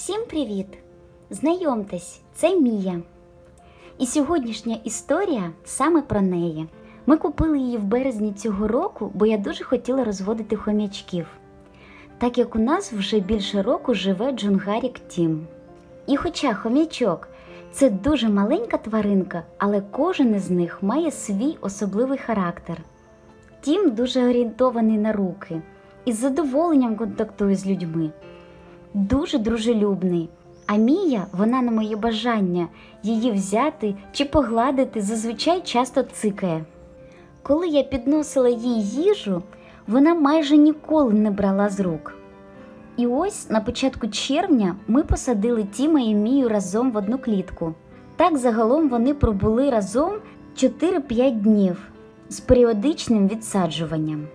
Всім привіт! Знайомтесь, це Мія. І сьогоднішня історія саме про неї. Ми купили її в березні цього року, бо я дуже хотіла розводити хомячків, так як у нас вже більше року живе Джунгарік Тім. І хоча хомячок це дуже маленька тваринка, але кожен із них має свій особливий характер. Тім дуже орієнтований на руки і з задоволенням контактує з людьми дуже дружелюбний. А Мія, вона на моє бажання її взяти чи погладити зазвичай часто цикає. Коли я підносила їй їжу, вона майже ніколи не брала з рук. І ось на початку червня ми посадили Тіма і Мію разом в одну клітку. Так загалом вони пробули разом 4-5 днів з періодичним відсаджуванням.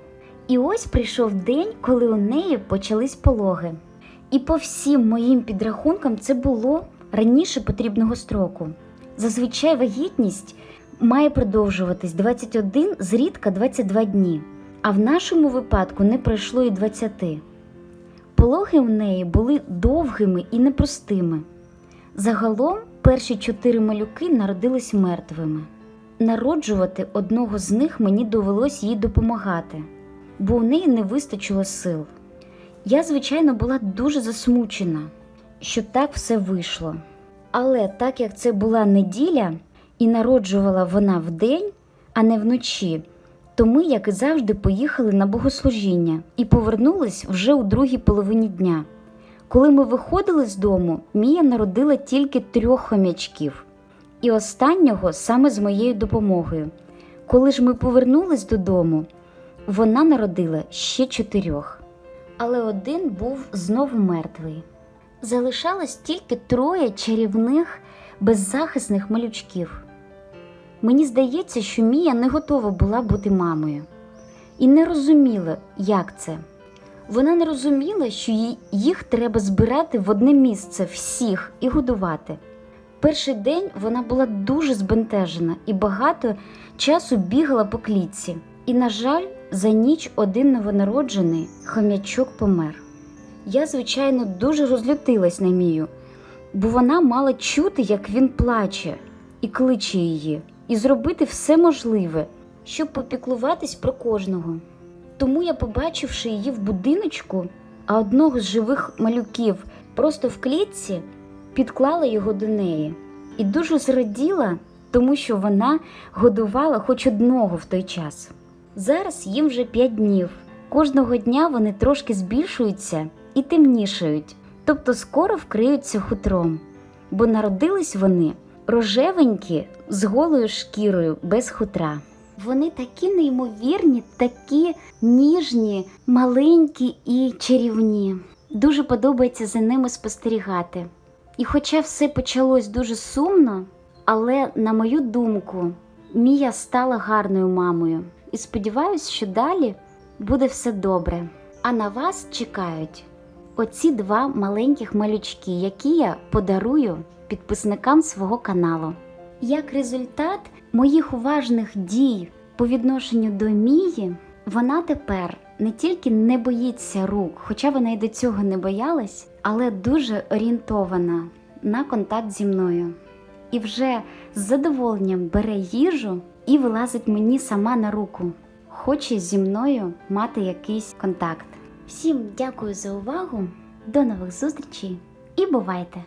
І ось прийшов день, коли у неї почались пологи. І по всім моїм підрахункам це було раніше потрібного строку. Зазвичай вагітність має продовжуватись 21, зрідка 22 дні, а в нашому випадку не пройшло і 20. Пологи в неї були довгими і непростими. Загалом перші чотири малюки народились мертвими. Народжувати одного з них мені довелось їй допомагати, бо у неї не вистачило сил. Я, звичайно, була дуже засмучена, що так все вийшло. Але так як це була неділя і народжувала вона вдень, а не вночі, то ми, як і завжди, поїхали на богослужіння і повернулись вже у другій половині дня. Коли ми виходили з дому, Мія народила тільки трьох хомячків, і останнього саме з моєю допомогою. Коли ж ми повернулись додому, вона народила ще чотирьох але один був знову мертвий. Залишалось тільки троє чарівних, беззахисних малючків. Мені здається, що Мія не готова була бути мамою і не розуміла, як це. Вона не розуміла, що їх треба збирати в одне місце всіх і годувати. Перший день вона була дуже збентежена і багато часу бігала по клітці. І, на жаль, за ніч один новонароджений хомячок помер. Я, звичайно, дуже розлютилась на Мію, бо вона мала чути, як він плаче і кличе її, і зробити все можливе, щоб попіклуватись про кожного. Тому я, побачивши її в будиночку, а одного з живих малюків просто в клітці, підклала його до неї і дуже зраділа, тому що вона годувала хоч одного в той час. Зараз їм вже 5 днів. Кожного дня вони трошки збільшуються і темнішають, тобто скоро вкриються хутром, бо народились вони рожевенькі з голою шкірою без хутра. Вони такі неймовірні, такі ніжні, маленькі і чарівні. Дуже подобається за ними спостерігати. І хоча все почалось дуже сумно, але, на мою думку, Мія стала гарною мамою. І сподіваюся, що далі буде все добре. А на вас чекають оці два маленьких малючки, які я подарую підписникам свого каналу. Як результат моїх уважних дій по відношенню до Мії, вона тепер не тільки не боїться рук, хоча вона й до цього не боялась, але дуже орієнтована на контакт зі мною. І вже з задоволенням бере їжу і вилазить мені сама на руку. Хоче зі мною мати якийсь контакт. Всім дякую за увагу, до нових зустрічей і бувайте!